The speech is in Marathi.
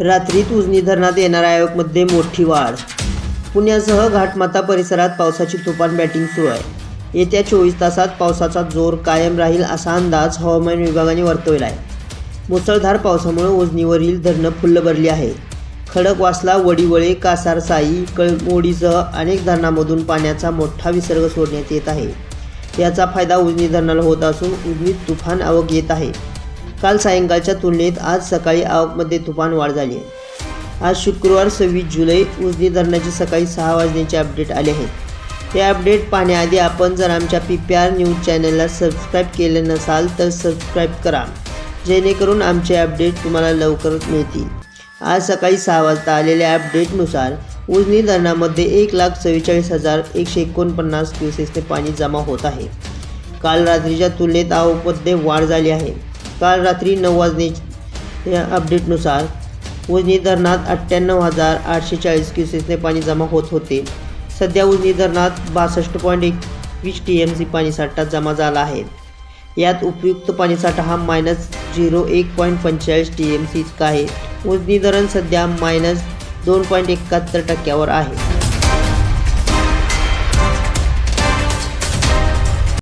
रात्रीत उजनी धरणात येणाऱ्या आयोगमध्ये मोठी वाढ. पुण्यासह घाटमाता परिसरात पावसाची तुफान बॅटिंग सुरू आहे. येत्या चोवीस तासात पावसाचा जोर कायम राहील असा अंदाज हवामान विभागाने वर्तवला आहे. मुसळधार पावसामुळे उजनीवरील धरणं फुल्ल भरली आहे. खडकवासला वडीवळे कासारसाई कळमोडीसह अनेक धरणामधून पाण्याचा मोठा विसर्ग सोडण्यात येत आहे. याचा फायदा उजनी धरणाला होत असून उजनीत तुफान आवक येत आहे. काल सायंकाळच्या तुलनेत आज सकाळी आवकमध्ये तुफान वाढ झाली आहे. आज शुक्रवार सव्वीस जुलै उजनी धरणाची सकाळी सहा वाजण्याचे अपडेट आले आहेत हे अपडेट पाहण्याआधी आपण जर आमच्या पी पी आर न्यूज चॅनलला सबस्क्राईब केले नसाल तर सबस्क्राईब करा. जेणेकरून आमचे अपडेट तुम्हाला लवकरच मिळतील. आज सकाळी सहा वाजता आलेल्या अपडेटनुसार उजनी धरणामध्ये एक लाख चव्वेचाळीस हजार एकशे एकोणपन्नास क्युसेसने पाणी जमा होत आहे. काल रात्रीच्या तुलनेत आवकमध्ये वाढ झाली आहे. काल रात्री नऊ वाजण्याच्या अपडेटनुसार उजनी धरणात अठ्ठ्याण्णव हजार आठशे चाळीस क्युसेसने पाणी जमा होत होते. सध्या उजनी धरणात बासष्ट पॉईंट एकवीस टी एम सी पाणीसाठा जमा झाला आहे. यात उपयुक्त पाणीसाठा हा मायनस झिरो एक पॉईंट पंचेचाळीस टी एम सी इतका आहे. उजनी धरण सध्या मायनस दोन पॉईंट एकाहत्तर टक्क्यावर आहे.